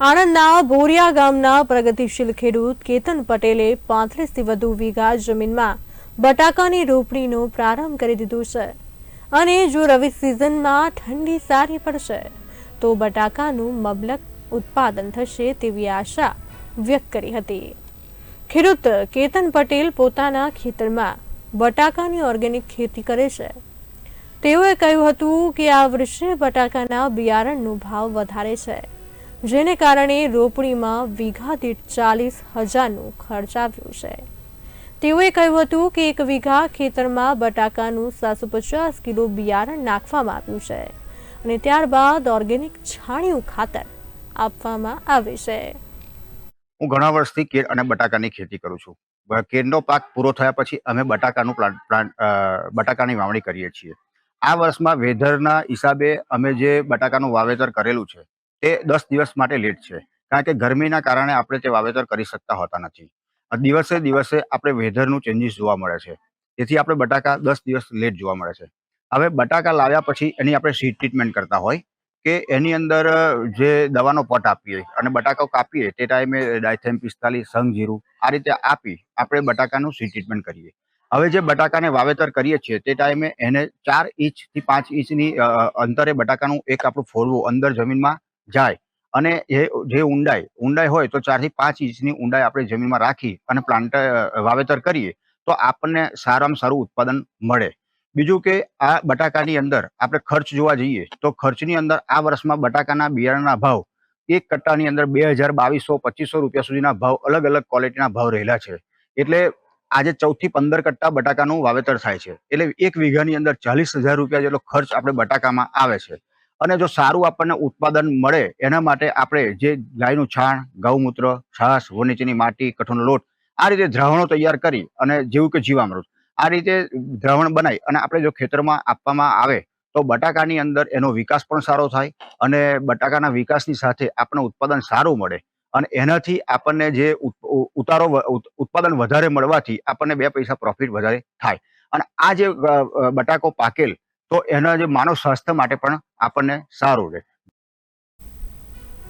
આણંદના ભોરિયા ગામના પ્રગતિશીલ ખેડૂત કેતન પટેલે પાંત્રીસથી વધુ વીઘા જમીનમાં બટાકાની રોપણીનો પ્રારંભ કરી દીધો છે. અને જો રવિ સિઝનમાં ઠંડી સારી પડશે, તો બટાકાનું મબલક ઉત્પાદન થશે તેવી આશા વ્યક્ત કરી હતી. ખેડૂત કેતન પટેલ પોતાના ખેતરમાં બટાકાની ઓર્ગેનિક ખેતી કરે છે. તેઓએ કહ્યું હતું કે આ વર્ષે બટાકાના બિયારણનો ભાવ વધારે છે. જેને કારણે રોપણીમાં વીઘા દીઠ ચાલીસ હજારનું ખર્ચ આવ્યું છે. તેઓએ કહ્યું હતું કે એક વીઘા ખેતરમાં બટાકાનું સાતસો પચાસ કિલો બિયારણ નાખવામાં આવ્યું છે અને ત્યારબાદ ઓર્ગેનિક છાણિયું ખાતર આપવામાં આવે છે. હું ઘણા વર્ષથી કેળ અને બટાકાની ખેતી કરું છું. કેળનો પાક પૂરો થયા પછી અમે બટાકાનું પ્લાન્ટ પ્લાન્ટ બટાકાની વાવણી કરીએ છીએ. આ વર્ષમાં વેધરના હિસાબે અમે જે બટાકાનું વાવેતર કરેલું છે તે દસ દિવસ માટે લેટ છે. કારણ કે ગરમીના કારણે આપણે તે વાવેતર કરી શકતા હોતા નથી. દિવસે દિવસે આપણે વેધરનું ચેન્જીસ જોવા મળે છે. તેથી આપણે બટાકા દસ દિવસ લેટ જોવા મળે છે. હવે બટાકા લાવ્યા પછી એની આપણે સીડ ટ્રીટમેન્ટ કરતા હોય કે એની અંદર જે દવાનો પટ આપીએ અને બટાકાઓ કાપીએ તે ટાઈમે ડાયથેમ પિસ્તાલીસ, સંઘ, જીરું આ રીતે આપી આપણે બટાકાનું સીડ ટ્રીટમેન્ટ કરીએ. હવે જે બટાકાને વાવેતર કરીએ છીએ તે ટાઈમે એને ચાર ઇંચથી પાંચ ઇંચની અંતરે બટાકાનું એક આપણું ફોડવું અંદર જમીનમાં જાય. અને એ જે ઊંડાઈ ઊંડાઈ હોય તો ચારથી પાંચ ઇંચની ઊંડાઈ આપણે જમીનમાં રાખી અને પ્લાન્ટ વાવેતર કરીએ તો આપણને સારામાં સારું ઉત્પાદન મળે. બીજું કે આ બટાકાની અંદર આપણે ખર્ચ જોવા જઈએ તો ખર્ચની અંદર આ વર્ષમાં બટાકાના બિયારણના ભાવ એક કટ્ટાની અંદર બે હજાર બાવીસો, પચીસો રૂપિયા સુધીના ભાવ અલગ અલગ ક્વોલિટીના ભાવ રહેલા છે. એટલે આજે ચૌદથી પંદર કટ્ટા બટાકાનું વાવેતર થાય છે. એટલે એક વીઘાની અંદર ચાલીસ હજાર રૂપિયા જેટલો ખર્ચ આપણે બટાકામાં આવે છે. અને જો સારું આપણને ઉત્પાદન મળે, એના માટે આપણે જે ગાયનું છાણ, ગૌમૂત્ર છાસ વનીચની માટી, કઠોળનો લોટ, આ રીતે દ્રાવણો તૈયાર કરી અને જેવું કે જીવામૃત, આ રીતે દ્રાવણ બનાવી અને આપણે જો ખેતરમાં આપવામાં આવે, તો બટાકાની અંદર એનો વિકાસ પણ સારો થાય અને બટાકાના વિકાસની સાથે આપણને ઉત્પાદન સારું મળે અને એનાથી આપણને જે ઉતારો ઉત્પાદન વધારે મળવાથી આપણને બે પૈસા પ્રોફિટ વધારે થાય. અને આ જે બટાકો પાકેલ તો એના જે માનવ સ્વાસ્થ્ય માટે પણ આપણને સારું રહે.